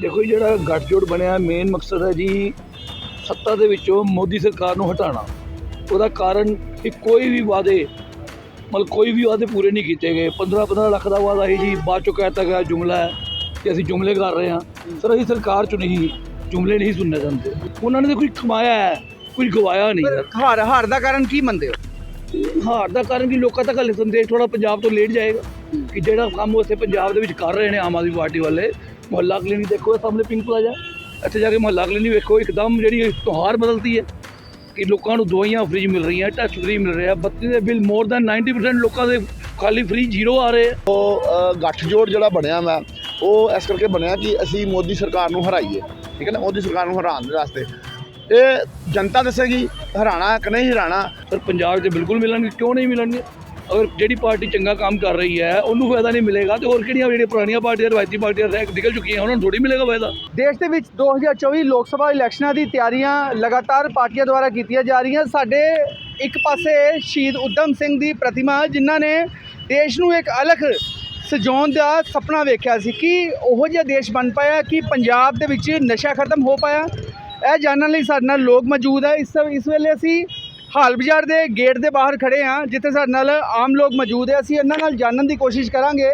ਦੇਖੋ ਜਿਹੜਾ ਗੱਠਜੋੜ ਬਣਿਆ ਮੇਨ ਮਕਸਦ ਹੈ ਜੀ ਸੱਤਾ ਦੇ ਵਿੱਚੋਂ ਮੋਦੀ ਸਰਕਾਰ ਨੂੰ ਹਟਾਉਣਾ। ਉਹਦਾ ਕਾਰਨ ਕਿ ਕੋਈ ਵੀ ਵਾਅਦੇ ਮਤਲਬ ਕੋਈ ਵੀ ਵਾਅਦੇ ਪੂਰੇ ਨਹੀਂ ਕੀਤੇ ਗਏ। 15 15 ਲੱਖ ਦਾ ਵਾਅਦਾ ਸੀ ਜੀ ਬਾਅਦ ਚੋਂ ਕਹਿਤਾ ਗਿਆ ਜੁਮਲਾ ਹੈ ਕਿ ਅਸੀਂ ਜੁਮਲੇ ਕਰ ਰਹੇ ਹਾਂ। ਸਰ ਅਸੀਂ ਸਰਕਾਰ ਚ ਨਹੀਂ ਜੁਮਲੇ ਨਹੀਂ ਸੁਣਨੇ ਚਾਹੁੰਦੇ ਉਹਨਾਂ ਨੇ ਤਾਂ ਕੁਝ ਕਮਾਇਆ ਹੈ ਕੁਝ ਗਵਾਇਆ ਨਹੀਂ ਹੈ। ਹਾਰ ਹਾਰ ਦਾ ਕਾਰਨ ਕੀ ਮੰਨਦੇ ਹੋ? ਹਾਰ ਦਾ ਕਾਰਨ ਕਿ? ਲੋਕਾਂ ਤੱਕ ਹਲੇ ਸੰਦੇਸ਼ ਥੋੜਾ ਪੰਜਾਬ ਤੋਂ ਲੇਟ ਜਾਏਗਾ ਕਿ ਜਿਹੜਾ ਕੰਮ ਉੱਥੇ ਪੰਜਾਬ ਦੇ ਵਿੱਚ ਕਰ ਰਹੇ ਨੇ ਆਮ ਆਦਮੀ ਪਾਰਟੀ ਵਾਲੇ ਮੁਹੱਲਾ ਕਲੀਨਿਕ ਦੇਖੋ ਇਹ ਸਾਹਮਣੇ ਪਿੰਕ ਪਲਾਜ਼ਾ ਇੱਥੇ ਜਾ ਕੇ ਮੁਹੱਲਾ ਕਲੀਨਿਕ ਵੇਖੋ ਇੱਕਦਮ ਜਿਹੜੀ ਤਿਉਹਾਰ ਬਦਲਦੀ ਹੈ ਕਿ ਲੋਕਾਂ ਨੂੰ ਦਵਾਈਆਂ ਫ੍ਰੀ ਮਿਲ ਰਹੀਆਂ ਟੈਸਟ ਫ੍ਰੀ ਮਿਲ ਰਿਹਾ। ਬੱਤੀ ਦੇ ਬਿੱਲ ਮੋਰ ਦੈਨ 90% ਲੋਕਾਂ ਦੇ ਖਾਲੀ ਫ੍ਰੀ ਜ਼ੀਰੋ ਆ ਰਹੇ ਆ। ਉਹ ਗੱਠਜੋੜ ਜਿਹੜਾ ਬਣਿਆ ਮੈਂ ਉਹ ਇਸ ਕਰਕੇ ਬਣਿਆ ਕਿ ਅਸੀਂ ਮੋਦੀ ਸਰਕਾਰ ਨੂੰ ਹਰਾਈਏ। ਠੀਕ ਹੈ ਨਾ? ਮੋਦੀ ਸਰਕਾਰ ਨੂੰ ਹਰਾਉਣ ਦੇ ਵਾਸਤੇ। ਇਹ ਜਨਤਾ ਦੱਸੇਗੀ ਹਰਾਣਾ ਕਿ ਨਹੀਂ ਹਰਾਣਾ ਪਰ ਪੰਜਾਬ 'ਚ ਬਿਲਕੁਲ ਮਿਲਣਗੇ ਕਿਉਂ ਨਹੀਂ ਮਿਲਣਗੇ? ਅਗਰ ਜਿਹੜੀ ਪਾਰਟੀ ਚੰਗਾ ਕੰਮ ਕਰ ਰਹੀ ਹੈ, ਉਹਨੂੰ ਫਾਇਦਾ ਨਹੀਂ ਮਿਲੇਗਾ ਤੇ ਹੋਰ ਕਿਹੜੀਆਂ ਜਿਹੜੀਆਂ ਪੁਰਾਣੀਆਂ ਪਾਰਟੀਆਂ, ਰਵਾਇਤੀ ਪਾਰਟੀਆਂ ਰਹਿ ਨਿਕਲ ਚੁੱਕੀਆਂ ਉਹਨਾਂ ਨੂੰ ਥੋੜੀ ਮਿਲੇਗਾ ਫਾਇਦਾ। ਦੇਸ਼ ਦੇ ਵਿੱਚ 2024 ਲੋਕ ਸਭਾ ਇਲੈਕਸ਼ਨਾਂ ਦੀ ਤਿਆਰੀਆਂ ਲਗਾਤਾਰ ਪਾਰਟੀਆਂ ਦੁਆਰਾ ਕੀਤੀਆਂ ਜਾ ਰਹੀਆਂ। ਸਾਡੇ ਇੱਕ ਪਾਸੇ ਸ਼ਹੀਦ ਉਦਮ ਸਿੰਘ ਦੀ ਪ੍ਰਤਿਮਾ, ਜਿਨ੍ਹਾਂ ਨੇ ਦੇਸ਼ ਨੂੰ ਇੱਕ ਅਲੱਗ ਸਜਾਉਣ ਦਾ ਸੁਪਨਾ ਵੇਖਿਆ ਸੀ। ਕਿ ਉਹੋ ਜਿਹਾ ਦੇਸ਼ ਬਣ ਪਾਇਆ ਕਿ ਪੰਜਾਬ ਦੇ ਵਿੱਚ ਨਸ਼ਾ ਖਤਮ ਹੋ ਪਾਇਆ? ਇਹ ਜਾਣਨ ਲਈ ਸਾਡੇ ਨਾਲ ਲੋਕ ਮੌਜੂਦ ਹੈ। ਇਸ ਇਸ ਵੇਲੇ ਅਸੀਂ ਹਾਲ ਬਾਜ਼ਾਰ ਦੇ ਗੇਟ ਦੇ ਬਾਹਰ ਖੜੇ ਹਾਂ, ਜਿੱਥੇ ਸਾਡੇ ਨਾਲ ਆਮ ਲੋਕ ਮੌਜੂਦ ਹੈ। ਅਸੀਂ ਇਹਨਾਂ ਨਾਲ ਜਾਣਨ ਦੀ ਕੋਸ਼ਿਸ਼ ਕਰਾਂਗੇ।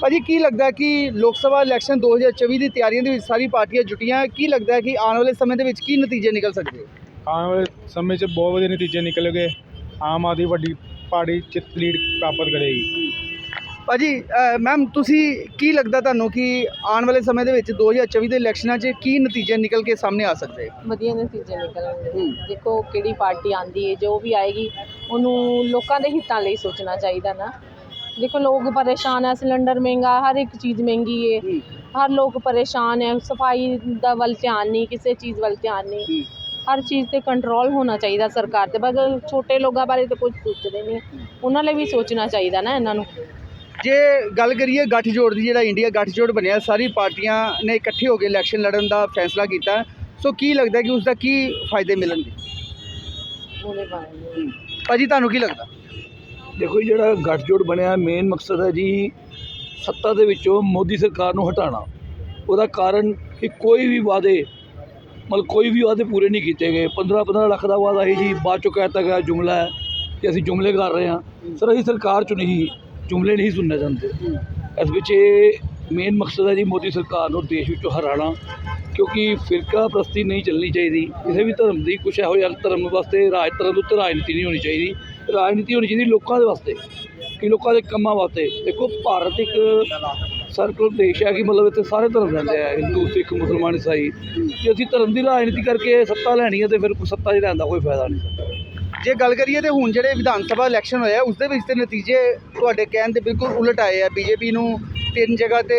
ਭਾਜੀ, ਕੀ ਲੱਗਦਾ ਕਿ ਲੋਕ ਸਭਾ ਇਲੈਕਸ਼ਨ 2024 ਦੀ ਤਿਆਰੀਆਂ ਦੇ ਵਿੱਚ ਸਾਰੀ ਪਾਰਟੀਆਂ ਜੁਟੀਆਂ ਕੀ ਲੱਗਦਾ ਕਿ ਆਉਣ ਵਾਲੇ ਸਮੇਂ ਦੇ ਵਿੱਚ ਕੀ ਨਤੀਜੇ ਨਿਕਲ ਸਕਦੇ? ਆਉਣ ਵਾਲੇ ਸਮੇਂ 'ਚ ਬਹੁਤ ਵਧੀਆ ਨਤੀਜੇ ਨਿਕਲਣਗੇ। ਆਮ ਆਦਮੀ ਵੱਡੀ ਪਾਰਟੀ ਚ ਲੀਡ ਪ੍ਰਾਪਤ ਕਰੇਗੀ। ਭਾਜੀ ਮੈਮ ਤੁਸੀਂ ਕੀ ਲੱਗਦਾ ਤੁਹਾਨੂੰ ਕਿ ਆਉਣ ਵਾਲੇ ਸਮੇਂ ਦੇ ਵਿੱਚ 2024 ਦੇ ਇਲੈਕਸ਼ਨਾਂ 'ਚ ਕੀ ਨਤੀਜੇ ਨਿਕਲ ਕੇ ਸਾਹਮਣੇ ਆ ਸਕਦੇ? ਵਧੀਆ ਨਤੀਜੇ ਨਿਕਲਣਗੇ। ਦੇਖੋ ਕਿਹੜੀ ਪਾਰਟੀ ਆਂਦੀ ਹੈ ਜੋ ਵੀ ਆਏਗੀ ਉਹਨੂੰ ਲੋਕਾਂ ਦੇ ਹਿੱਤਾਂ ਲਈ ਸੋਚਣਾ ਚਾਹੀਦਾ ਨਾ। ਦੇਖੋ ਲੋਕ ਪਰੇਸ਼ਾਨ ਹੈ ਸਿਲੰਡਰ ਮਹਿੰਗਾ ਹਰ ਇੱਕ ਚੀਜ਼ ਮਹਿੰਗੀ ਹੈ। ਹਰ ਲੋਕ ਪਰੇਸ਼ਾਨ ਹੈ ਸਫ਼ਾਈ ਦਾ ਵੱਲ ਧਿਆਨ ਨਹੀਂ ਕਿਸੇ ਚੀਜ਼ ਵੱਲ ਧਿਆਨ ਨਹੀਂ। ਹਰ ਚੀਜ਼ ਤੇ ਕੰਟਰੋਲ ਹੋਣਾ ਚਾਹੀਦਾ ਸਰਕਾਰ ਤੇ ਬਸ ਛੋਟੇ ਲੋਕਾਂ ਬਾਰੇ ਤਾਂ ਕੁਝ ਸੋਚਦੇ ਨਹੀਂ। ਉਹਨਾਂ ਲਈ ਵੀ ਸੋਚਣਾ ਚਾਹੀਦਾ ਨਾ ਇਹਨਾਂ ਨੂੰ। ਜੇ ਗੱਲ ਕਰੀਏ ਗੱਠਜੋੜ ਦੀ ਜਿਹੜਾ ਇੰਡੀਆ ਗੱਠਜੋੜ ਬਣਿਆ ਸਾਰੀ ਪਾਰਟੀਆਂ ਨੇ ਇਕੱਠੇ ਹੋ ਕੇ ਇਲੈਕਸ਼ਨ ਲੜਨ ਦਾ ਫੈਸਲਾ ਕੀਤਾ। ਸੋ ਕੀ ਲੱਗਦਾ ਕਿ ਉਸ ਦਾ ਕੀ ਫਾਇਦੇ ਮਿਲਣਗੇ? ਉਹਦੇ ਬਾਰੇ ਭਾਜੀ ਤੁਹਾਨੂੰ ਕੀ ਲੱਗਦਾ? ਦੇਖੋ ਜੀ, ਜਿਹੜਾ ਗੱਠਜੋੜ ਬਣਿਆ ਮੇਨ ਮਕਸਦ ਹੈ ਜੀ ਸੱਤਾ ਦੇ ਵਿੱਚੋਂ ਮੋਦੀ ਸਰਕਾਰ ਨੂੰ ਹਟਾਉਣਾ। ਉਹਦਾ ਕਾਰਨ ਕਿ ਕੋਈ ਵੀ ਵਾਅਦੇ ਮਤਲਬ ਕੋਈ ਵੀ ਵਾਅਦੇ ਪੂਰੇ ਨਹੀਂ ਕੀਤੇ ਗਏ। 15 15 ਲੱਖ ਦਾ ਵਾਅਦਾ ਸੀ ਜੀ ਬਾਅਦ ਚੋਂ ਕਹਿਤਾ ਗਿਆ ਜੁਮਲਾ ਹੈ ਕਿ ਅਸੀਂ ਜੁਮਲੇ ਕਰ ਰਹੇ ਹਾਂ। ਸਰ ਅਸੀਂ ਸਰਕਾਰ ਚ ਨਹੀਂ ਜੁਮਲੇ ਨਹੀਂ ਸੁਣਨੇ ਚਾਹੁੰਦੇ। ਇਸ ਵਿੱਚ ਇਹ ਮੇਨ ਮਕਸਦ ਹੈ ਜੀ ਮੋਦੀ ਸਰਕਾਰ ਨੂੰ ਦੇਸ਼ ਵਿੱਚੋਂ ਹਰਾਉਣਾ। ਕਿਉਂਕਿ ਫਿਰਕਾ ਪ੍ਰਸਤੀ ਨਹੀਂ ਚੱਲਣੀ ਚਾਹੀਦੀ। ਕਿਸੇ ਵੀ ਧਰਮ ਦੀ ਕੁਛ ਇਹੋ ਜਿਹਾ ਧਰਮ ਵਾਸਤੇ ਰਾਜ ਧਰਮ ਦੇ ਉੱਤੇ ਰਾਜਨੀਤੀ ਨਹੀਂ ਹੋਣੀ ਚਾਹੀਦੀ। ਰਾਜਨੀਤੀ ਹੋਣੀ ਚਾਹੀਦੀ ਲੋਕਾਂ ਦੇ ਵਾਸਤੇ। ਕਿ ਲੋਕਾਂ ਦੇ ਕੰਮਾਂ ਵਾਸਤੇ। ਦੇਖੋ ਭਾਰਤ ਇੱਕ ਸਰਕਲ ਦੇਸ਼ ਹੈ ਕਿ ਮਤਲਬ ਇੱਥੇ ਸਾਰੇ ਧਰਮ ਰਹਿੰਦੇ ਆ। ਹਿੰਦੂ ਸਿੱਖ ਮੁਸਲਮਾਨ ਈਸਾਈ ਜੇ ਅਸੀਂ ਧਰਮ ਦੀ ਰਾਜਨੀਤੀ ਕਰਕੇ ਸੱਤਾ ਲੈਣੀ ਹੈ ਤੇ ਫਿਰ ਸੱਤਾ 'ਚ ਰਹਿਣ ਦਾ ਕੋਈ ਫਾਇਦਾ ਨਹੀਂ। ਜੇ ਗੱਲ ਕਰੀਏ ਤੇ ਹੁਣ ਜਿਹੜੇ ਵਿਧਾਨ ਸਭਾ ਇਲੈਕਸ਼ਨ ਹੋਇਆ ਉਸ ਦੇ ਵਿੱਚ ਤੇ ਨਤੀਜੇ ਤੁਹਾਡੇ ਕਹਿਣ ਦੇ ਬਿਲਕੁਲ ਉਲਟ ਆਏ ਆ। ਬੀਜੇਪੀ ਨੂੰ ਤਿੰਨ ਜਗ੍ਹਾ ਤੇ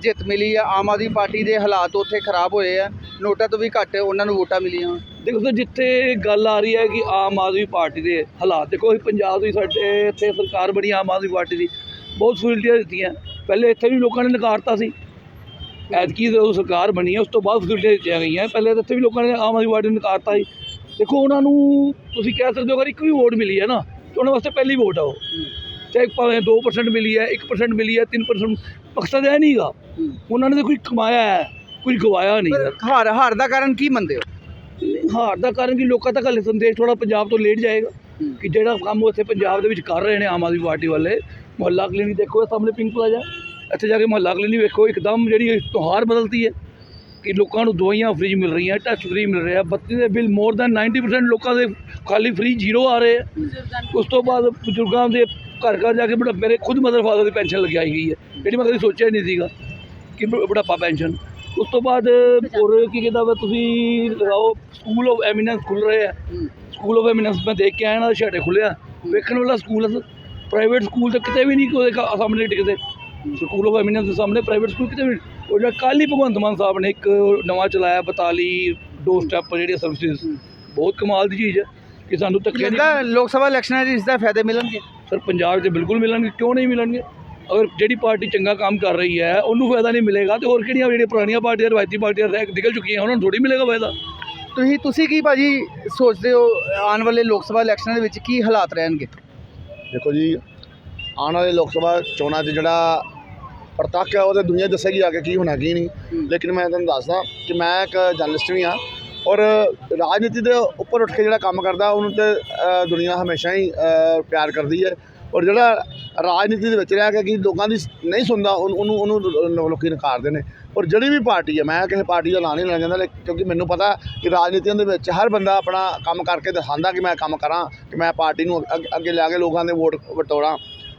ਜਿੱਤ ਮਿਲੀ ਆ। ਆਮ ਆਦਮੀ ਪਾਰਟੀ ਦੇ ਹਾਲਾਤ ਉੱਥੇ ਖਰਾਬ ਹੋਏ ਆ। ਨੋਟਾਂ ਤੋਂ ਵੀ ਘੱਟ ਉਹਨਾਂ ਨੂੰ ਵੋਟਾਂ ਮਿਲੀਆਂ। ਦੇਖੋ ਸਰ, ਜਿੱਥੇ ਗੱਲ ਆ ਰਹੀ ਹੈ ਕਿ ਆਮ ਆਦਮੀ ਪਾਰਟੀ ਦੇ ਹਾਲਾਤ, ਦੇਖੋ ਅਸੀਂ ਪੰਜਾਬ ਦੀ ਸਾਡੇ ਇੱਥੇ ਸਰਕਾਰ ਬਣੀ ਆਮ ਆਦਮੀ ਪਾਰਟੀ ਦੀ, ਬਹੁਤ ਫੈਸਿਲਿਟੀਆਂ ਦਿੱਤੀਆਂ। ਪਹਿਲੇ ਇੱਥੇ ਵੀ ਲੋਕਾਂ ਨੇ ਨਕਾਰਤਾ ਸੀ। ਐਤਕੀ ਜਦੋਂ ਸਰਕਾਰ ਬਣੀ ਹੈ ਉਸ ਤੋਂ ਬਾਅਦ ਫੈਸਿਲਿਟੀਆਂ ਦਿੱਤੀਆਂ ਗਈਆਂ। ਪਹਿਲੇ ਇੱਥੇ ਵੀ ਲੋਕਾਂ ਨੇ ਆਮ ਆਦਮੀ ਪਾਰਟੀ ਨੂੰ ਨਕਾਰਤਾ ਸੀ। ਦੇਖੋ ਉਹਨਾਂ ਨੂੰ ਤੁਸੀਂ ਕਹਿ ਸਕਦੇ ਹੋ ਅਗਰ ਇੱਕ ਵੀ ਵੋਟ ਮਿਲੀ ਹੈ ਨਾ ਤੇ ਉਹਨਾਂ ਵਾਸਤੇ ਪਹਿਲੀ ਵੋਟ ਆ ਉਹ। ਚਾਹੇ ਭਾਵੇਂ 2% ਮਿਲੀ ਹੈ 1% ਮਿਲੀ ਹੈ 3% ਮਕਸਦ ਇਹ ਨਹੀਂਗਾ ਉਹਨਾਂ ਨੇ ਤਾਂ ਕੁਝ ਕਮਾਇਆ ਹੈ ਕੁਝ ਗਵਾਇਆ ਨਹੀਂ ਹੈ। ਹਾਰ ਹਾਰ ਦਾ ਕਾਰਨ ਕੀ ਮੰਨਦੇ ਹੋ? ਹਾਰ ਦਾ ਕਾਰਨ ਕਿ ਲੋਕਾਂ ਤੱਕ ਹਲੇ ਸੰਦੇਸ਼ ਥੋੜਾ ਪੰਜਾਬ ਤੋਂ ਲੇਟ ਜਾਏਗਾ ਕਿ ਜਿਹੜਾ ਕੰਮ ਉੱਥੇ ਪੰਜਾਬ ਦੇ ਵਿੱਚ ਕਰ ਰਹੇ ਨੇ ਆਮ ਆਦਮੀ ਪਾਰਟੀ ਵਾਲੇ ਮੁਹੱਲਾ ਕਲੀਨਿਕ ਦੇਖੋ ਸਾਹਮਣੇ ਪਿੰਕ ਪਲਾਜ਼ਾ ਇੱਥੇ ਜਾ ਕੇ ਮੁਹੱਲਾ ਕਲੀਨਿਕ ਵੇਖੋ ਇੱਕਦਮ ਜਿਹੜੀ ਤਿਉਹਾਰ ਬਦਲਦੀ ਹੈ। ਕਿ ਲੋਕਾਂ ਨੂੰ ਦਵਾਈਆਂ ਫ੍ਰੀ ਮਿਲ ਰਹੀਆਂ ਟੈਸਟ ਫ੍ਰੀ ਮਿਲ ਰਿਹਾ ਬੱਤੀ ਦੇ ਬਿੱਲ ਮੋਰ ਦੈਨ 90% ਲੋਕਾਂ ਦੇ ਖਾਲੀ ਫ੍ਰੀ ਜ਼ੀਰੋ ਆ ਰਹੇ ਆ। ਉਸ ਤੋਂ ਬਾਅਦ ਬਜ਼ੁਰਗਾਂ ਦੇ ਘਰ ਘਰ ਜਾ ਕੇ ਬੜਾ ਮੇਰੇ ਖੁਦ ਮਦਰ ਫਾਦਰ ਦੀ ਪੈਨਸ਼ਨ ਲਗਾਈ ਗਈ ਹੈ। ਜਿਹੜੀ ਮੈਂ ਕਦੇ ਸੋਚਿਆ ਹੀ ਨਹੀਂ ਸੀਗਾ ਕਿ ਬੁਢਾਪਾ ਪੈਨਸ਼ਨ ਉਸ ਤੋਂ ਬਾਅਦ ਹੋਰ ਕੀ ਕਹਿੰਦਾ ਵਾ ਤੁਸੀਂ ਲਗਾਓ ਸਕੂਲ ਆਫ ਐਮੀਨੈਂਸ ਖੁੱਲ ਰਹੇ ਆ। ਸਕੂਲ ਆਫ ਐਮੀਨੈਂਸ ਮੈਂ ਦੇਖ ਕੇ ਆਇਆ ਨਾ ਛਾੜੇ ਖੁੱਲਿਆ ਵੇਖਣ ਵਾਲਾ ਸਕੂਲ ਹੈ ਪ੍ਰਾਈਵੇਟ ਸਕੂਲ ਤਾਂ ਕਿਤੇ ਵੀ ਨਹੀਂ ਉਹਦੇ ਕਾ- ਸਾਹਮਣੇ ਟਿਕਦੇ। ਸਕੂਲ ਆਫ ਐਮੀਨੈਂਸ ਦੇ ਸਾਹਮਣੇ ਪ੍ਰਾਈਵੇਟ ਸਕੂਲ ਕਿਤੇ ਵੀ। ਉਹ ਜਿਹੜਾ ਕੱਲ੍ਹ ਹੀ ਭਗਵੰਤ ਮਾਨ ਸਾਹਿਬ ਨੇ ਇੱਕ ਨਵਾਂ ਚਲਾਇਆ 42 ਦੋ ਸਟੈਪ ਜਿਹੜੀਆਂ ਸਰਵਿਸਿਜ਼ ਬਹੁਤ ਕਮਾਲ ਦੀ ਚੀਜ਼ ਹੈ ਕਿ ਸਾਨੂੰ ਧੱਕੇ ਨਹੀਂ ਲੱਗਦਾ ਲੋਕ ਸਭਾ ਇਲੈਕਸ਼ਨਾਂ 'ਚ ਇਸ ਦਾ ਫਾਇਦੇ ਮਿਲਣਗੇ? ਸਰ ਪੰਜਾਬ 'ਚ ਬਿਲਕੁਲ ਮਿਲਣਗੇ ਕਿਉਂ ਨਹੀਂ ਮਿਲਣਗੇ? ਅਗਰ ਜਿਹੜੀ ਪਾਰਟੀ ਚੰਗਾ ਕੰਮ ਕਰ ਰਹੀ ਹੈ ਉਹਨੂੰ ਫਾਇਦਾ ਨਹੀਂ ਮਿਲੇਗਾ ਤੇ ਹੋਰ ਕਿਹੜੀਆਂ ਜਿਹੜੀਆਂ ਪੁਰਾਣੀਆਂ ਪਾਰਟੀਆਂ ਰਵਾਇਤੀ ਪਾਰਟੀਆਂ ਰਹਿ ਨਿਕਲ ਚੁੱਕੀਆਂ ਉਹਨਾਂ ਨੂੰ ਥੋੜੀ ਮਿਲੇਗਾ ਫਾਇਦਾ। ਤੁਸੀਂ ਤੁਸੀਂ ਕੀ ਭਾਜੀ ਸੋਚਦੇ ਹੋ ਆਉਣ ਵਾਲੇ ਲੋਕ ਸਭਾ ਇਲੈਕਸ਼ਨਾਂ ਦੇ ਵਿੱਚ ਕੀ ਹਾਲਾਤ ਰਹਿਣਗੇ? ਦੇਖੋ ਜੀ ਆਉਣ ਵਾਲੇ ਲੋਕ ਸਭਾ ਚੋਣਾਂ 'ਚ ਜਿਹੜਾ ਪ੍ਰਤੱਖ ਹੈ ਉਹਦੇ ਦੁਨੀਆ ਦੱਸੇਗੀ ਆ ਕੇ ਕੀ ਹੋਣਾ ਕੀ ਨਹੀਂ। ਲੇਕਿਨ ਮੈਂ ਤੁਹਾਨੂੰ ਦੱਸਦਾ ਕਿ ਮੈਂ ਇੱਕ ਜਰਨਲਿਸਟ ਵੀ ਹਾਂ ਔਰ ਰਾਜਨੀਤੀ ਦੇ ਉੱਪਰ ਉੱਠ ਕੇ ਜਿਹੜਾ ਕੰਮ ਕਰਦਾ ਉਹਨੂੰ ਤੇ ਦੁਨੀਆ ਹਮੇਸ਼ਾ ਹੀ ਪਿਆਰ ਕਰਦੀ ਹੈ। ਔਰ ਜਿਹੜਾ ਰਾਜਨੀਤੀ ਦੇ ਵਿੱਚ ਰਹਿ ਕੇ ਕਿ ਲੋਕਾਂ ਦੀ ਨਹੀਂ ਸੁਣਦਾ ਉਹਨੂੰ ਉਹਨੂੰ ਲੋਕੀ ਨਕਾਰਦੇ ਨੇ। ਔਰ ਜਿਹੜੀ ਵੀ ਪਾਰਟੀ ਹੈ ਮੈਂ ਕਿਸੇ ਪਾਰਟੀ ਦਾ ਨਾਂ ਨਹੀਂ ਲੈਣਾ ਚਾਹੁੰਦਾ ਲੇਕਿਨ ਕਿਉਂਕਿ ਮੈਨੂੰ ਪਤਾ ਕਿ ਰਾਜਨੀਤੀਆਂ ਦੇ ਵਿੱਚ ਹਰ ਬੰਦਾ ਆਪਣਾ ਕੰਮ ਕਰਕੇ ਦਿਖਾਉਂਦਾ ਕਿ ਮੈਂ ਕੰਮ ਕਰਾਂ ਕਿ ਮੈਂ ਪਾਰਟੀ ਨੂੰ ਅੱਗ- ਲਿਆ ਕੇ ਲੋਕਾਂ ਦੇ ਵੋਟ ਵਟੋਰਾਂ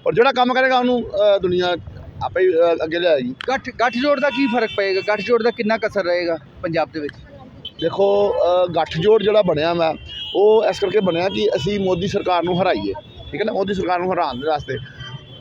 ਔਰ ਜਿਹੜਾ ਕੰਮ ਕਰੇਗਾ ਉਹਨੂੰ ਦੁਨੀਆ ਆਪੇ ਹੀ, ਅ, ਅੱਗੇ ਲਿਆਏਗੀ ਗੱਠ ਗੱਠਜੋੜ ਦਾ ਕੀ ਫ਼ਰਕ ਪਏਗਾ? ਗੱਠਜੋੜ ਦਾ ਕਿੰਨਾ ਕਸਰ ਰਹੇਗਾ ਪੰਜਾਬ ਦੇ ਵਿੱਚ? ਦੇਖੋ ਅ, ਗੱਠਜੋੜ ਜਿਹੜਾ ਬਣਿਆ ਮੈਂ ਉਹ ਇਸ ਕਰਕੇ ਬਣਿਆ ਕਿ ਅਸੀਂ ਮੋਦੀ ਸਰਕਾਰ ਨੂੰ ਹਰਾਈਏ। ਠੀਕ ਹੈ ਨਾ? ਮੋਦੀ ਸਰਕਾਰ ਨੂੰ ਹਰਾਉਣ ਦੇ ਵਾਸਤੇ।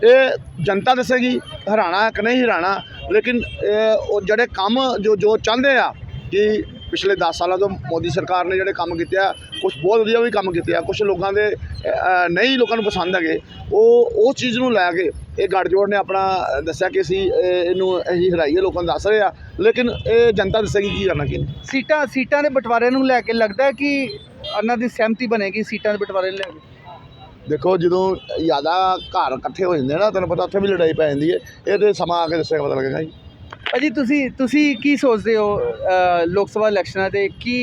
ਇਹ ਜਨਤਾ ਦੱਸੇਗੀ ਹਰਾਣਾ ਕਿ ਨਹੀਂ ਹਰਾਣਾ ਲੇਕਿਨ ਇਹ ਉਹ ਜਿਹੜੇ ਕੰਮ ਜੋ ਜੋ ਚਾਹੁੰਦੇ ਆ ਕਿ ਪਿਛਲੇ 10 ਸਾਲਾਂ ਤੋਂ ਮੋਦੀ ਸਰਕਾਰ ਨੇ ਜਿਹੜੇ ਕੰਮ ਕੀਤੇ ਆ ਕੁਝ ਬਹੁਤ ਵਧੀਆ ਵੀ ਕੰਮ ਕੀਤੇ ਆ ਕੁਝ ਲੋਕਾਂ ਦੇ ਅ, ਨਹੀਂ ਲੋਕਾਂ ਨੂੰ ਪਸੰਦ ਹੈਗੇ ਉਹ ਉਹ ਚੀਜ਼ ਨੂੰ ਲੈ ਕੇ ਇਹ ਗੱਠਜੋੜ ਨੇ ਆਪਣਾ ਦੱਸਿਆ ਕਿ ਅਸੀਂ ਇਹ- ਇਹਨੂੰ ਅਸੀਂ ਹਰਾਈਏ ਲੋਕਾਂ ਨੂੰ ਦੱਸ ਰਹੇ ਆ। ਲੇਕਿਨ ਇਹ ਜਨਤਾ ਦੱਸੇਗੀ ਕੀ ਕਰਨਾ ਕੀ ਸੀਟਾਂ ਸੀਟਾਂ ਦੇ ਬਟਵਾਰੇ ਨੂੰ ਲੈ ਕੇ ਲੱਗਦਾ ਹੈ ਕਿ ਉਹਨਾਂ ਦੀ ਸਹਿਮਤੀ ਬਣੇਗੀ ਸੀਟਾਂ ਦੇ ਬਟਵਾਰੇ ਨੂੰ ਲੈ ਕੇ? ਦੇਖੋ ਜਦੋਂ ਜ਼ਿਆਦਾ ਘਰ ਇਕੱਠੇ ਹੋ ਜਾਂਦੇ ਨਾ ਤੁਹਾਨੂੰ ਪਤਾ ਉੱਥੇ ਵੀ ਲੜਾਈ ਪੈ ਜਾਂਦੀ ਹੈ। ਇਹ ਤੇ ਸਮਾਂ ਆ ਕੇ ਦੱਸੇਗਾ ਪਤਾ ਲੱਗੇਗਾ ਜੀ। ਭਾਜੀ ਤੁਸੀਂ ਤੁਸੀਂ ਕੀ ਸੋਚਦੇ ਹੋ ਲੋਕ ਸਭਾ ਇਲੈਕਸ਼ਨਾਂ ਦੇ ਕੀ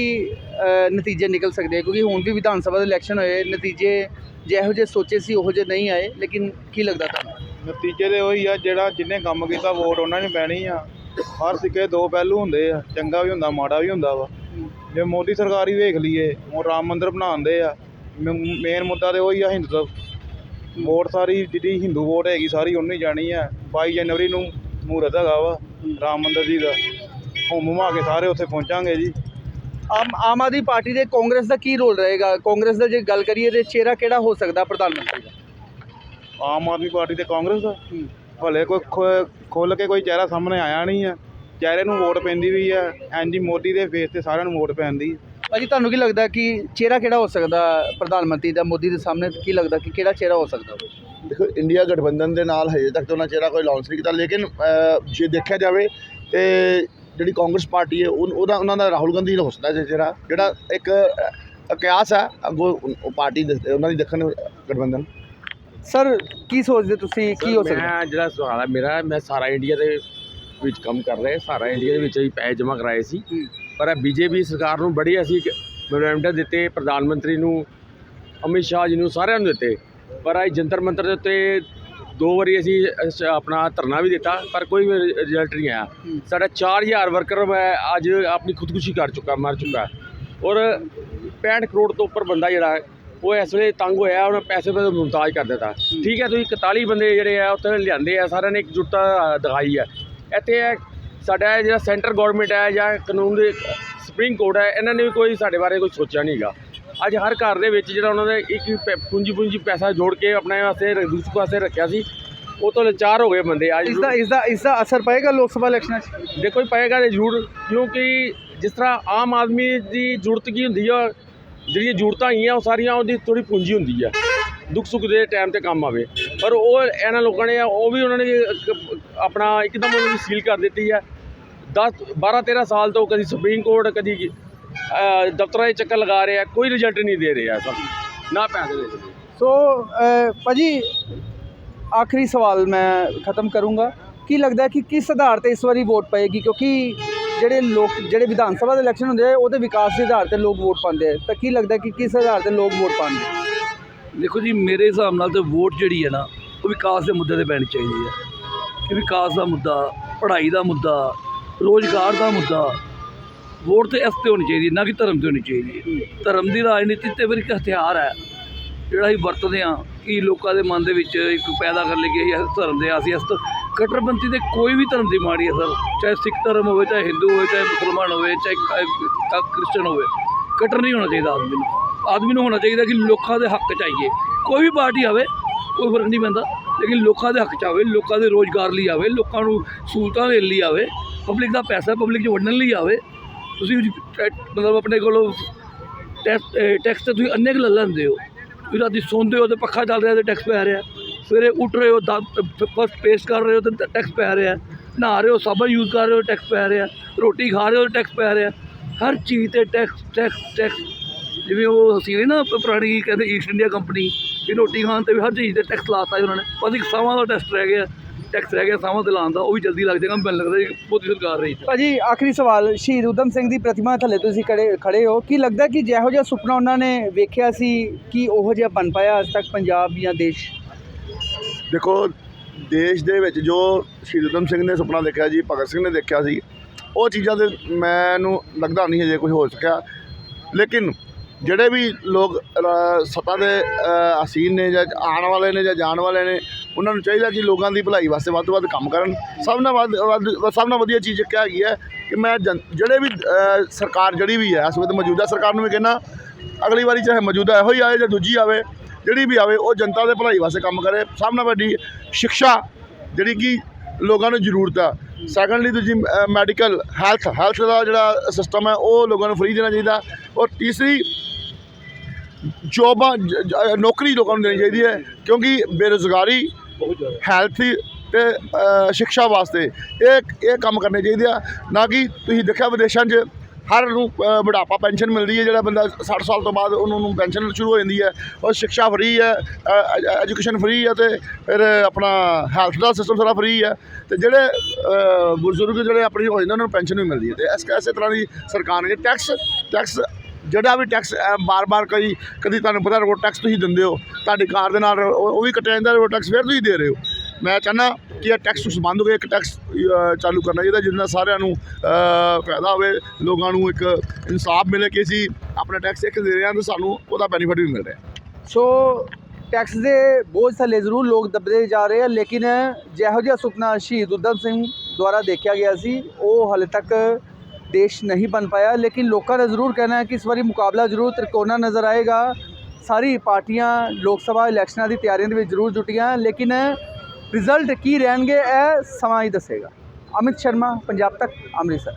ਨਤੀਜੇ ਨਿਕਲ ਸਕਦੇ ਕਿਉਂਕਿ ਹੁਣ ਵੀ ਵਿਧਾਨ ਸਭਾ ਦੇ ਇਲੈਕਸ਼ਨ ਹੋਏ ਨਤੀਜੇ ਜਿਹੋ ਜਿਹੇ ਸੋਚੇ ਸੀ ਉਹੋ ਜਿਹੇ ਨਹੀਂ ਆਏ। ਲੇਕਿਨ ਕੀ ਲੱਗਦਾ ਤੁਹਾਨੂੰ? ਨਤੀਜੇ ਦੇ ਉਹੀ ਆ, ਜਿਹੜਾ ਜਿਹਨੇ ਕੰਮ ਕੀਤਾ ਵੋਟ ਉਹਨਾਂ ਨੂੰ ਪੈਣੀ ਆ। ਹਰ ਸਿੱਕੇ ਦੋ ਪਹਿਲੂ ਹੁੰਦੇ ਆ, ਚੰਗਾ ਵੀ ਹੁੰਦਾ, ਮਾੜਾ ਵੀ ਹੁੰਦਾ ਵਾ। ਜੇ ਮੋਦੀ ਸਰਕਾਰ ਹੀ ਵੇਖ ਲਈਏ ਉਹ ਰਾਮ ਮੰਦਿਰ ਬਣਾਉਂਦੇ ਆ ਮੇਨ ਮੁੱਦਾ ਤੇ ਉਹੀ ਆ ਹਿੰਦੂਤਵ ਵੋਟ ਸਾਰੀ ਜਿਹੜੀ ਹਿੰਦੂ ਵੋਟ ਹੈਗੀ, ਸਾਰੀ ਉਹਨੂੰ ਹੀ ਜਾਣੀ ਆ। 22 ਜਨਵਰੀ ਨੂੰ ਮਹੂਰਤ ਹੈਗਾ ਵਾ, ਰਾਮ ਮੰਦਿਰ ਜੀ ਦਾ। ਹੁਮ ਕੇ ਸਾਰੇ ਉੱਥੇ ਪਹੁੰਚਾਂਗੇ ਜੀ। ਆਮ ਆਮ ਆਦਮੀ ਪਾਰਟੀ ਦੇ ਕਾਂਗਰਸ ਦਾ ਕੀ ਰੋਲ ਰਹੇਗਾ? ਕਾਂਗਰਸ ਦਾ ਜੇ ਗੱਲ ਕਰੀਏ ਤੇ ਚਿਹਰਾ ਕਿਹੜਾ ਹੋ ਸਕਦਾ ਪ੍ਰਧਾਨ ਮੰਤਰੀ ਦਾ? ਆਮ ਆਦਮੀ ਪਾਰਟੀ ਤੇ ਕਾਂਗਰਸ ਦਾ ਹਲੇ ਕੋਈ ਖੁੱਲ ਕੇ ਕੋਈ ਚਿਹਰਾ ਸਾਹਮਣੇ ਆਇਆ ਨਹੀਂ ਆ। ਚਿਹਰੇ ਨੂੰ ਵੋਟ ਪੈਂਦੀ ਵੀ ਆ। ਐਨਜੀ ਮੋਦੀ ਦੇ ਫੇਸ ਤੇ ਸਾਰਿਆਂ ਨੂੰ ਵੋਟ ਪੈਂਦੀ ਭਾਜੀ ਤੁਹਾਨੂੰ ਕੀ ਲੱਗਦਾ ਕਿ ਚਿਹਰਾ ਕਿਹੜਾ ਹੋ ਸਕਦਾ ਪ੍ਰਧਾਨ ਮੰਤਰੀ ਦਾ ਮੋਦੀ ਦੇ ਸਾਹਮਣੇ? ਕੀ ਲੱਗਦਾ ਕਿ ਕਿਹੜਾ ਚਿਹਰਾ ਹੋ ਸਕਦਾ? ਦੇਖੋ ਇੰਡੀਆ ਗਠਬੰਧਨ ਦੇ ਨਾਲ ਹਜੇ ਤੱਕ ਤਾਂ ਉਹਨਾਂ ਚਿਹਰਾ ਕੋਈ ਲਾਂਚ ਨਹੀਂ ਕੀਤਾ ਲੇਕਿਨ ਜੇ ਦੇਖਿਆ ਜਾਵੇ ਤੇ ਜਿਹੜੀ ਕਾਂਗਰਸ ਪਾਰਟੀ ਹੈ ਉਹ- ਉਹਦਾ ਉਹਨਾਂ ਦਾ ਰਾਹੁਲ ਗਾਂਧੀ ਦਾ ਹੋ ਸਕਦਾ ਜੇ ਚਿਹਰਾ ਜਿਹੜਾ ਇੱਕ ਅ, ਕਿਆਸ ਹੈ ਅੱਗੋਂ ਉਹ ਪਾਰਟੀ ਦੇ- ਉਹਨਾਂ ਦੀ ਦੇਖਣ ਗਠਬੰਧਨ। ਸਰ ਕੀ ਸੋਚਦੇ ਤੁਸੀਂ? ਕੀ ਹੋ ਸਕਦਾ? ਮੈਂ ਜਿਹੜਾ ਸਵਾਲ ਹੈ ਮੇਰਾ ਮੈਂ ਸਾਰਾ ਇੰਡੀਆ ਦੇ ਵਿੱਚ ਕੰਮ ਕਰ ਰਿਹਾ ਸਾਰਾ ਇੰਡੀਆ ਦੇ ਵਿੱਚ ਹੀ ਪੈਸੇ ਜਮ੍ਹਾਂ ਕਰਾਏ ਸੀ। ਪਰ ਇਹ ਬੀਜੇਪੀ ਸਰਕਾਰ ਨੂੰ ਬੜੀ ਅਸੀਂ ਮੈਮੋਰੈਂਡਮ ਦਿੱਤੇ ਪ੍ਰਧਾਨ ਮੰਤਰੀ ਨੂੰ ਅਮਿਤ ਸ਼ਾਹ ਜੀ ਨੂੰ ਸਾਰਿਆਂ ਨੂੰ ਦਿੱਤੇ। ਪਰ ਅੱਜ ਜੰਤਰ ਮੰਤਰ ਦੇ ਉੱਤੇ ਦੋ ਵਾਰੀ ਅਸੀਂ ਆਪਣਾ ਧਰਨਾ ਵੀ ਦਿੱਤਾ ਪਰ ਕੋਈ ਰਿਜ਼ਲਟ ਨਹੀਂ ਆਇਆ। ਸਾਡਾ 4000 ਵਰਕਰ ਮੈਂ ਅੱਜ ਆਪਣੀ ਖੁਦਕੁਸ਼ੀ ਕਰ ਚੁੱਕਾ ਮਰ ਚੁੱਕਾ। ਔਰ 65 ਕਰੋੜ ਤੋਂ ਉੱਪਰ ਬੰਦਾ ਜਿਹੜਾ ਉਹ ਇਸ ਵੇਲੇ ਤੰਗ ਹੋਇਆ ਉਹਨੇ ਪੈਸੇ ਤੋਂ ਮੁਮਤਾਜ ਕਰ ਦਿੱਤਾ। ਠੀਕ ਹੈ ਤੁਸੀਂ 41 ਬੰਦੇ ਜਿਹੜੇ ਆ ਉੱਥੇ ਲਿਆਂਦੇ ਆ ਸਾਰਿਆਂ ਨੇ ਇਕਜੁੱਟਤਾ ਦਿਖਾਈ ਹੈ ਇੱਥੇ ਇਹ ਸਾਡਾ ਜਿਹੜਾ ਸੈਂਟਰ ਗਵਰਨਮੈਂਟ ਹੈ ਜਾਂ ਕਾਨੂੰਨ ਦੇ ਸੁਪਰੀਮ ਕੋਰਟ ਹੈ ਇਹਨਾਂ ਨੇ ਵੀ ਕੋਈ ਸਾਡੇ ਬਾਰੇ ਕੋਈ ਸੋਚਿਆ ਨਹੀਂਗਾ ਅੱਜ ਹਰ ਘਰ ਦੇ ਵਿੱਚ ਜਿਹੜਾ ਉਹਨਾਂ ਨੇ ਇੱਕ ਇੱਕ ਪੂੰਜੀ ਪੂੰਜੀ ਪੈਸਾ ਜੋੜ ਕੇ ਆਪਣੇ ਵਾਸਤੇ ਦੂਸਰੇ ਪਾਸੇ ਰੱਖਿਆ ਸੀ ਉਹ ਤੋਂ ਲਾਚਾਰ ਹੋ ਗਏ ਬੰਦੇ। ਅੱਜ ਇਸ ਦਾ ਇਸ ਦਾ ਇਸ ਦਾ ਅਸਰ ਪਏਗਾ ਲੋਕ ਸਭਾ ਇਲੈਕਸ਼ਨਾਂ 'ਚ? ਦੇਖੋ ਜੀ ਪਏਗਾ ਜ਼ਰੂਰ ਕਿਉਂਕਿ ਜਿਸ ਤਰ੍ਹਾਂ ਆਮ ਆਦਮੀ ਦੀ ਜ਼ਰੂਰਤ ਕੀ ਹੁੰਦੀ ਆ ਜਿਹੜੀਆਂ ਜ਼ਰੂਰਤਾਂ ਆਈਆਂ ਉਹ ਸਾਰੀਆਂ ਉਹਦੀ ਥੋੜੀ ਪੂੰਜੀ ਹੁੰਦੀ ਆ। ਦੁੱਖ ਸੁੱਖ ਦੇ ਟਾਈਮ ਤੇ ਕੰਮ ਆਵੇ। ਪਰ ਉਹ ਇਹਨਾਂ ਲੋਕਾਂ ਨੇ ਉਹ ਵੀ ਉਹਨਾਂ ਨੇ ਆਪਣਾ ਇੱਕਦਮ ਉਹਨਾਂ ਦੀ ਸੀਲ ਕਰ ਦਿੱਤੀ ਆ। 10 12 13 ਸਾਲ ਤੋਂ ਕਦੀ ਸੁਪਰੀਮ ਕੋਰਟ ਕਦੀ ਦਫ਼ਤਰਾਂ 'ਚ ਚੱਕਰ ਲਗਾ ਰਹੇ ਆ। ਕੋਈ ਰਿਜ਼ਲਟ ਨਹੀਂ ਦੇ ਰਿਹਾ ਆ ਸਭ। ਨਾ ਪੈਸੇ ਦੇ ਸੋ ਅ, ਭਾਜੀ ਆਖਰੀ ਸਵਾਲ ਮੈਂ ਖਤਮ ਕਰੂੰਗਾ। ਕੀ ਲੱਗਦਾ ਕਿ ਕਿਸ ਆਧਾਰ ਤੇ ਇਸ ਵਾਰੀ ਵੋਟ ਪਏਗੀ? ਕਿਉਂਕਿ ਜਿਹੜੇ ਲੋਕ ਜਿਹੜੇ ਵਿਧਾਨ ਸਭਾ ਦੇ ਇਲੈਕਸ਼ਨ ਹੁੰਦੇ ਆ ਉਹਦੇ ਵਿਕਾਸ ਦੇ ਆਧਾਰ ਤੇ ਲੋਕ ਵੋਟ ਪਾਉਂਦੇ ਆ। ਤਾਂ ਕੀ ਲੱਗਦਾ ਕਿ ਕਿਸ ਆਧਾਰ ਤੇ ਲੋਕ ਵੋਟ ਪਾਉਂਦੇ ਦੇਖੋ ਜੀ ਮੇਰੇ ਹਿਸਾਬ ਨਾਲ ਤੇ ਵੋਟ ਜਿਹੜੀ ਹੈ ਨਾ ਉਹ ਵਿਕਾਸ ਦੇ ਮੁੱਦੇ ਤੇ ਪੈਣੀ ਚਾਹੀਦੀ ਹੈ। ਕਿ ਵਿਕਾਸ ਦਾ ਮੁੱਦਾ ਪੜ੍ਹਾਈ ਦਾ ਮੁੱਦਾ ਰੋਜ਼ਗਾਰ ਦਾ ਮੁੱਦਾ ਵੋਟ ਤੇ ਇਸ ਤੇ ਹੋਣੀ ਚਾਹੀਦੀ ਨਾ ਕਿ ਧਰਮ ਤੇ ਹੋਣੀ ਚਾਹੀਦੀ ਹੈ। ਧਰਮ ਦੀ ਰਾਜਨੀਤੀ ਤੇ ਫਿਰ ਇੱਕ ਹਥਿਆਰ ਹੈ ਜਿਹੜਾ ਅਸੀਂ ਵਰਤਦੇ ਹਾਂ ਕਿ ਲੋਕਾਂ ਦੇ ਮਨ ਦੇ ਵਿੱਚ ਇੱਕ ਪੈਦਾ ਕਰ ਲਈ ਕਿ ਅਸੀਂ ਇਸ ਧਰਮ ਦੇ ਹਾਂ, ਅਸੀਂ ਇਸ ਤੋਂ ਦੇ ਕੋਈ ਵੀ ਧਰਮ ਦੀ ਮਾੜੀ ਅਸਰ, ਚਾਹੇ ਸਿੱਖ ਧਰਮ ਹੋਵੇ, ਚਾਹੇ ਹਿੰਦੂ ਹੋਵੇ, ਚਾਹੇ ਮੁਸਲਮਾਨ ਹੋਵੇ, ਚਾਹੇ ਕ੍ਰਿਸਚਨ ਹੋਵੇ, ਕਟਰ ਨਹੀਂ ਹੋਣਾ ਚਾਹੀਦਾ ਆਦਮੀ ਨੂੰ। ਆਦਮੀ ਨੂੰ ਹੋਣਾ ਚਾਹੀਦਾ ਕਿ ਲੋਕਾਂ ਦੇ ਹੱਕ ਚਾਹੀਏ। ਕੋਈ ਵੀ ਪਾਰਟੀ ਆਵੇ, ਕੋਈ ਫ਼ਰਕ ਨਹੀਂ ਪੈਂਦਾ, ਲੇਕਿਨ ਲੋਕਾਂ ਦੇ ਹੱਕ ਚ ਆਵੇ, ਲੋਕਾਂ ਦੇ ਰੋਜ਼ਗਾਰ ਲਈ ਆਵੇ, ਲੋਕਾਂ ਨੂੰ ਸਹੂਲਤਾਂ ਦੇਣ ਲਈ ਆਵੇ ਪਬਲਿਕ ਦਾ ਪੈਸਾ ਪਬਲਿਕ 'ਚ ਵੰਡਣ ਲਈ ਆਵੇ। ਤੁਸੀਂ ਮਤਲਬ ਆਪਣੇ ਕੋਲੋਂ ਟੈਕਸ ਟੈਕਸ ਤੇ ਤੁਸੀਂ ਅੰਨੇ ਕੁ ਲੈ ਲੈਂਦੇ ਹੋ। ਤੁਸੀਂ ਰਾਤੀ ਸੌਂਦੇ ਹੋ ਤੇ ਪੱਖਾ ਚੱਲ ਰਿਹਾ ਤੇ ਟੈਕਸ ਪੈ ਰਿਹਾ। ਸਵੇਰੇ ਉੱਠ ਰਹੇ ਹੋ ਫਸਟ ਪੇਸਟ ਕਰ ਰਹੇ ਹੋ ਤਾਂ ਟੈਕਸ ਪੈ ਰਿਹਾ ਨਹਾ ਰਹੇ ਹੋ, ਸਾਬਣ ਯੂਜ਼ ਕਰ ਰਹੇ ਹੋ, ਟੈਕਸ ਪੈ ਰਿਹਾ ਰੋਟੀ ਖਾ ਰਹੇ ਹੋ, ਟੈਕਸ ਪੈ ਰਿਹਾ ਹਰ ਚੀਜ਼ ਤੇ ਟੈਕਸ ਟੈਕਸ ਟੈਕਸ। ਜਿਵੇਂ ਉਹ ਸੀ ਨਾ ਪੁਰਾਣੀ ਕਹਿੰਦੇ ਈਸਟ ਇੰਡੀਆ ਕੰਪਨੀ ਵੀ ਰੋਟੀ ਖਾਣ ਤੇ ਵੀ ਹਰ ਚੀਜ਼ ਤੇ ਟੈਕਸ ਲਾਤਾ ਸੀ ਉਹਨਾਂ ਨੇ। ਬਸ ਇੱਕ ਸਮਾਂ ਦਾ ਟੈਸਟ ਰਹਿ ਗਿਆ, ਟੈਕਸ ਰਹਿ ਗਿਆ, ਸਾਵਾਂ ਤੇ ਲਾਉਣ ਦਾ, ਉਹ ਵੀ ਜਲਦੀ ਲੱਗ ਜਾਏਗਾ, ਮੈਨੂੰ ਲੱਗਦਾ ਮੋਦੀ ਸਰਕਾਰ ਰਹੀ ਭਾਜੀ, ਆਖਰੀ ਸਵਾਲ, ਸ਼ਹੀਦ ਊਧਮ ਸਿੰਘ ਦੀ ਪ੍ਰਤਿਮਾ ਥੱਲੇ ਤੁਸੀਂ ਖੜੇ ਖੜੇ ਹੋ। ਕੀ ਲੱਗਦਾ ਕਿ ਜਿਹੋ ਜਿਹਾ ਸੁਪਨਾ ਉਹਨਾਂ ਨੇ ਵੇਖਿਆ ਸੀ, ਕਿ ਉਹ ਜਿਹਾ ਬਣ ਪਾਇਆ ਅੱਜ ਤੱਕ ਪੰਜਾਬ ਜਾਂ ਦੇਸ਼? ਦੇਖੋ, ਦੇਸ਼ ਦੇ ਵਿੱਚ ਜੋ ਸ਼ਹੀਦ ਊਧਮ ਸਿੰਘ ਨੇ ਸੁਪਨਾ ਦੇਖਿਆ ਜੀ, ਭਗਤ ਸਿੰਘ ਨੇ ਦੇਖਿਆ ਸੀ, ਉਹ ਚੀਜ਼ਾਂ ਦੇ ਮੈਨੂੰ ਲੱਗਦਾ ਨਹੀਂ ਹਜੇ ਕੁਝ ਹੋ ਸਕਿਆ। ਲੇਕਿਨ ਜਿਹੜੇ ਵੀ ਲੋਕ ਰ- ਸੱਤਾ ਦੇ ਅਸੀਨ ਨੇ ਜਾਂ ਆਉਣ ਵਾਲੇ ਨੇ ਜਾਂ ਜਾਣ ਵਾਲੇ ਨੇ, ਉਹਨਾਂ ਨੂੰ ਚਾਹੀਦਾ ਕਿ ਲੋਕਾਂ ਦੀ ਭਲਾਈ ਵਾਸਤੇ ਵੱਧ ਤੋਂ ਵੱਧ ਕੰਮ ਕਰਨ। ਸਭ ਨਾਲ ਵੱਧ, ਵੱਧ- ਸਭ ਨਾਲ ਵਧੀਆ ਚੀਜ਼ ਕਿਹਾ ਹੈਗੀ ਹੈ ਕਿ ਮੈਂ ਜਨ- ਜਿਹੜੇ ਵੀ ਸਰਕਾਰ ਜਿਹੜੀ ਵੀ ਹੈ, ਇਸ ਵੇਲੇ ਮੌਜੂਦਾ ਸਰਕਾਰ ਨੂੰ ਵੀ ਕਹਿੰਦਾ, ਅਗਲੀ ਵਾਰੀ ਚਾਹੇ ਮੌਜੂਦਾ ਇਹੋ ਹੀ ਆਏ ਜਾਂ ਦੂਜੀ ਆਵੇ ਜਿਹੜੀ ਵੀ ਆਵੇ ਉਹ ਜਨਤਾ ਦੇ ਭਲਾਈ ਵਾਸਤੇ ਕੰਮ ਕਰੇ। ਸਭ ਨਾਲ ਵੱਡੀ ਸਿੱਖਿਆ ਜਿਹੜੀ ਕਿ ਲੋਕਾਂ ਨੂੰ ਜ਼ਰੂਰਤ ਆ। ਸੈਕੰਡਲੀ ਦੂਜੀ ਮੈਡੀਕਲ ਹੈਲਥ ਹੈਲਥ ਦਾ ਜਿਹੜਾ ਸਿਸਟਮ ਹੈ ਉਹ ਲੋਕਾਂ ਨੂੰ ਫ੍ਰੀ ਦੇਣਾ ਚਾਹੀਦਾ। ਔਰ ਤੀਸਰੀ ਜੋਬਾਂ ਜ- ਨੌਕਰੀ ਲੋਕਾਂ ਨੂੰ ਦੇਣੀ ਚਾਹੀਦੀ ਹੈ ਕਿਉਂਕਿ ਬੇਰੁਜ਼ਗਾਰੀ ਹੈਲਥ ਤੇ ਅ, ਸਿੱਖਿਆ ਵਾਸਤੇ ਇਹ ਇਹ ਕੰਮ ਕਰਨੇ ਚਾਹੀਦੇ ਆ। ਨਾ ਕਿ ਤੁਸੀਂ ਦੇਖਿਆ ਵਿਦੇਸ਼ਾਂ 'ਚ ਹਰ ਨੂੰ ਬੁਢਾਪਾ ਪੈਨਸ਼ਨ ਮਿਲਦੀ ਹੈ, ਜਿਹੜਾ ਬੰਦਾ 60 ਸਾਲ ਤੋਂ ਬਾਅਦ ਉਹਨਾਂ ਨੂੰ ਪੈਨਸ਼ਨ ਸ਼ੁਰੂ ਹੋ ਜਾਂਦੀ ਹੈ। ਔਰ ਸਿੱਖਿਆ ਫ੍ਰੀ ਹੈ ਐਜੂਕੇਸ਼ਨ ਫ੍ਰੀ ਹੈ ਤੇ ਫਿਰ ਆਪਣਾ ਹੈਲਥ ਦਾ ਸਿਸਟਮ ਸਾਰਾ ਫ੍ਰੀ ਹੈ ਤੇ ਜਿਹੜੇ ਬਜ਼ੁਰਗ ਜਿਹੜੇ ਆਪਣੀ ਹੋ ਜਾਂਦੇ, ਉਹਨਾਂ ਨੂੰ ਪੈਨਸ਼ਨ ਵੀ ਮਿਲਦੀ ਹੈ ਤੇ ਇਸ, ਇਸੇ ਤਰ੍ਹਾਂ ਦੀ ਸਰਕਾਰ ਨੇ ਟੈਕਸ ਟੈਕਸ ਜਿਹੜਾ ਵੀ ਟੈਕਸ ਬਾਰ-ਬਾਰ ਕਈ, ਕਦੀ ਤੁਹਾਨੂੰ ਪਤਾ ਰੋਡ ਟੈਕਸ ਤੁਸੀਂ ਦਿੰਦੇ ਹੋ, ਤੁਹਾਡੀ ਕਾਰ ਦੇ ਨਾਲ ਉਹ ਉਹ ਵੀ ਕੱਟਿਆ ਜਾਂਦਾ, ਰੋਡ ਟੈਕਸ ਫਿਰ ਤੁਸੀਂ ਦੇ ਰਹੇ ਹੋ। ਮੈਂ ਚਾਹੁੰਦਾ ਕਿ ਇਹ ਟੈਕਸ ਬੰਦ ਹੋ ਗਏ ਇੱਕ ਟੈਕਸ ਚਾਲੂ ਕਰਨਾ ਚਾਹੀਦਾ, ਜਿਹਦੇ ਨਾਲ ਸਾਰਿਆਂ ਨੂੰ ਫਾਇਦਾ ਹੋਵੇ, ਲੋਕਾਂ ਨੂੰ ਇੱਕ ਇਨਸਾਫ ਮਿਲੇ ਕਿ ਅਸੀਂ ਆਪਣਾ ਟੈਕਸ ਇੱਕ ਦੇ ਰਹੇ ਹਾਂ ਤੇ ਸਾਨੂੰ ਉਹਦਾ ਬੈਨੀਫਿਟ ਵੀ ਮਿਲ ਰਿਹਾ। ਸੋ ਟੈਕਸ ਦੇ ਬੋਝ ਥੱਲੇ ਜ਼ਰੂਰ ਲੋਕ ਦਬਦੇ ਜਾ ਰਹੇ ਆ, ਲੇਕਿਨ ਜਿਹੋ ਜਿਹਾ ਸੁਪਨਾ ਸ਼ਹੀਦ ਊਧਮ ਸਿੰਘ ਦੁਆਰਾ ਦੇਖਿਆ ਗਿਆ ਸੀ, ਉਹ ਹਾਲੇ ਤੱਕ ਦੇਸ਼ ਨਹੀਂ ਬਣ ਪਾਇਆ, ਲੇਕਿਨ ਲੋਕਾਂ ਦਾ ਜ਼ਰੂਰ ਕਹਿਣਾ ਹੈ ਕਿ ਇਸ ਵਾਰੀ ਮੁਕਾਬਲਾ ਜ਼ਰੂਰ ਤ੍ਰਿਕੋਣਾ ਨਜ਼ਰ ਆਏਗਾ। ਸਾਰੀ ਪਾਰਟੀਆਂ ਲੋਕ ਸਭਾ ਇਲੈਕਸ਼ਨਾਂ ਦੀ ਤਿਆਰੀਆਂ ਦੇ ਵਿੱਚ ਜ਼ਰੂਰ ਜੁਟੀਆਂ, ਲੇਕਿਨ ਰਿਜ਼ਲਟ ਕੀ ਰਹਿਣਗੇ ਇਹ ਸਮਾਂ ਹੀ ਦੱਸੇਗਾ। ਅਮਿਤ ਸ਼ਰਮਾ ਪੰਜਾਬ ਤੱਕ ਅੰਮ੍ਰਿਤਸਰ।